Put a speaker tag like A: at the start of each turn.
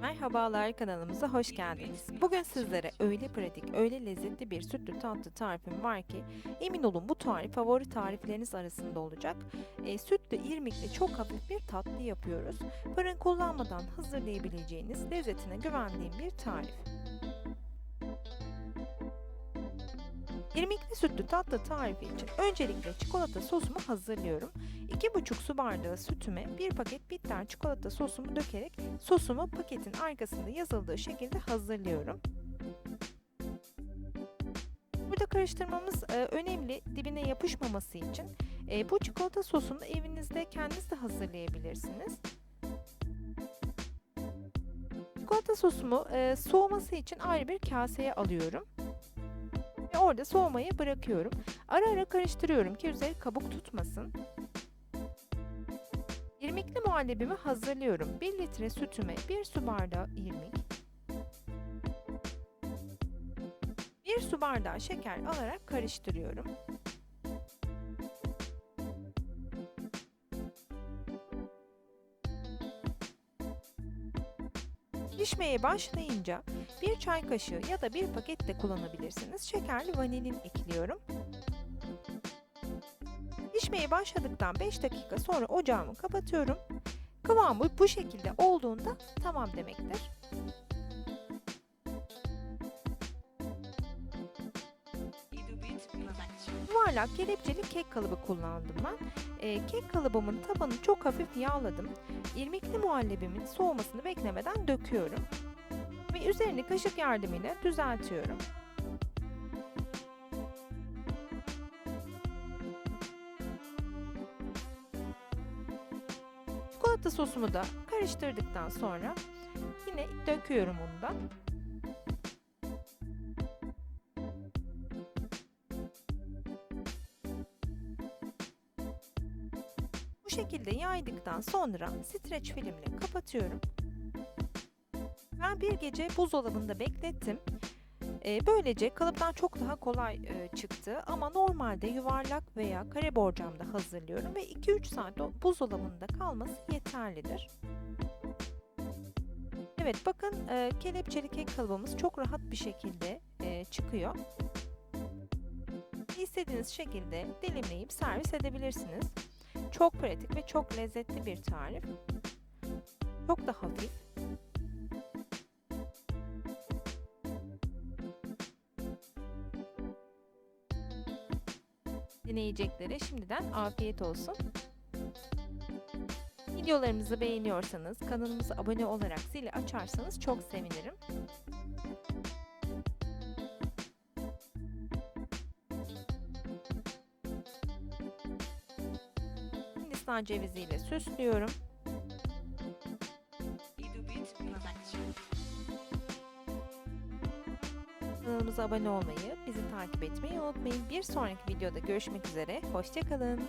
A: Merhabalar kanalımıza hoş geldiniz. Bugün sizlere öyle pratik, öyle lezzetli bir sütlü tatlı tarifim var ki emin olun bu tarif favori tarifleriniz arasında olacak. E, sütlü, irmikli çok hafif bir tatlı yapıyoruz. Fırın kullanmadan hazırlayabileceğiniz lezzetine güvendiğim bir tarif. İrmikli sütlü tatlı tarifi için öncelikle çikolata sosumu hazırlıyorum. 2,5 su bardağı sütüme 1 paket bitter çikolata sosumu dökerek sosumu paketin arkasında yazıldığı şekilde hazırlıyorum. Burada karıştırmamız e, önemli dibine yapışmaması için. E, bu çikolata sosunu evinizde kendiniz de hazırlayabilirsiniz. Çikolata sosumu e, soğuması için ayrı bir kaseye alıyorum orada soğumaya bırakıyorum. Ara ara karıştırıyorum ki üzeri kabuk tutmasın. İrmikli muhallebimi hazırlıyorum. 1 litre sütüme 1 su bardağı irmik, 1 su bardağı şeker alarak karıştırıyorum. Pişmeye başlayınca bir çay kaşığı ya da bir paket de kullanabilirsiniz. Şekerli vanilin ekliyorum. Pişmeye başladıktan 5 dakika sonra ocağımı kapatıyorum. Kıvamı bu şekilde olduğunda tamam demektir. Yuvarlak kelepçeli kek kalıbı kullandım ben. E, kek kalıbımın tabanını çok hafif yağladım. İrmikli muhallebimin soğumasını beklemeden döküyorum. Ve üzerini kaşık yardımıyla düzeltiyorum. Çikolata sosumu da karıştırdıktan sonra yine döküyorum ondan. Bu şekilde yaydıktan sonra streç filmle kapatıyorum. Ben bir gece buzdolabında beklettim. E, böylece kalıptan çok daha kolay e, çıktı ama normalde yuvarlak veya kare borcamda hazırlıyorum ve 2-3 saat buzdolabında kalması yeterlidir. Evet bakın e, kelepçeli kek kalıbımız çok rahat bir şekilde e, çıkıyor. İstediğiniz şekilde dilimleyip servis edebilirsiniz. Çok pratik ve çok lezzetli bir tarif. Çok da hafif. Deneyeceklere şimdiden afiyet olsun. Videolarımızı beğeniyorsanız kanalımıza abone olarak zili açarsanız çok sevinirim. Hindistan ceviziyle süslüyorum. Kanalımıza abone olmayı, bizi takip etmeyi unutmayın. Bir sonraki videoda görüşmek üzere. Hoşçakalın.